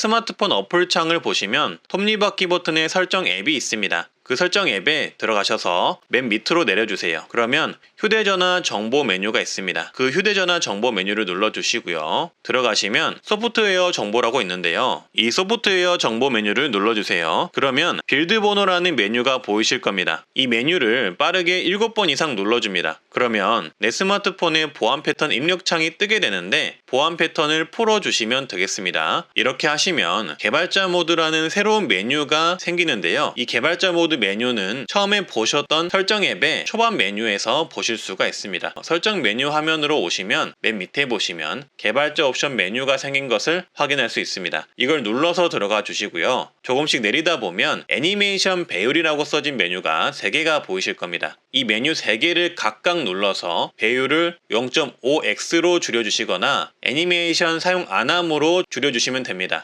스마트폰 어플 창을 보시면 톱니바퀴 버튼의 설정 앱이 있습니다. 그 설정 앱에 들어가셔서 맨 밑으로 내려주세요. 그러면 휴대전화 정보 메뉴가 있습니다. 그 휴대전화 정보 메뉴를 눌러주시고요. 들어가시면 소프트웨어 정보라고 있는데요. 이 소프트웨어 정보 메뉴를 눌러주세요. 그러면 빌드 번호라는 메뉴가 보이실 겁니다. 이 메뉴를 빠르게 7번 이상 눌러줍니다. 그러면 내 스마트폰의 보안 패턴 입력창이 뜨게 되는데 보안 패턴을 풀어주시면 되겠습니다. 이렇게 하시면 개발자 모드라는 새로운 메뉴가 생기는데요. 이 개발자 모드 메뉴는 처음에 보셨던 설정 앱의 초반 메뉴에서 보실 수가 있습니다. 어, 설정 메뉴 화면으로 오시면 맨 밑에 보시면 개발자 옵션 메뉴가 생긴 것을 확인할 수 있습니다. 이걸 눌러서 들어가 주시고요. 조금씩 내리다 보면 애니메이션 배율이라고 써진 메뉴가 3개가 보이실 겁니다. 이 메뉴 3개를 각각 눌러서 배율을 0.5x로 줄여주시거나 애니메이션 사용 안함으로 줄여주시면 됩니다.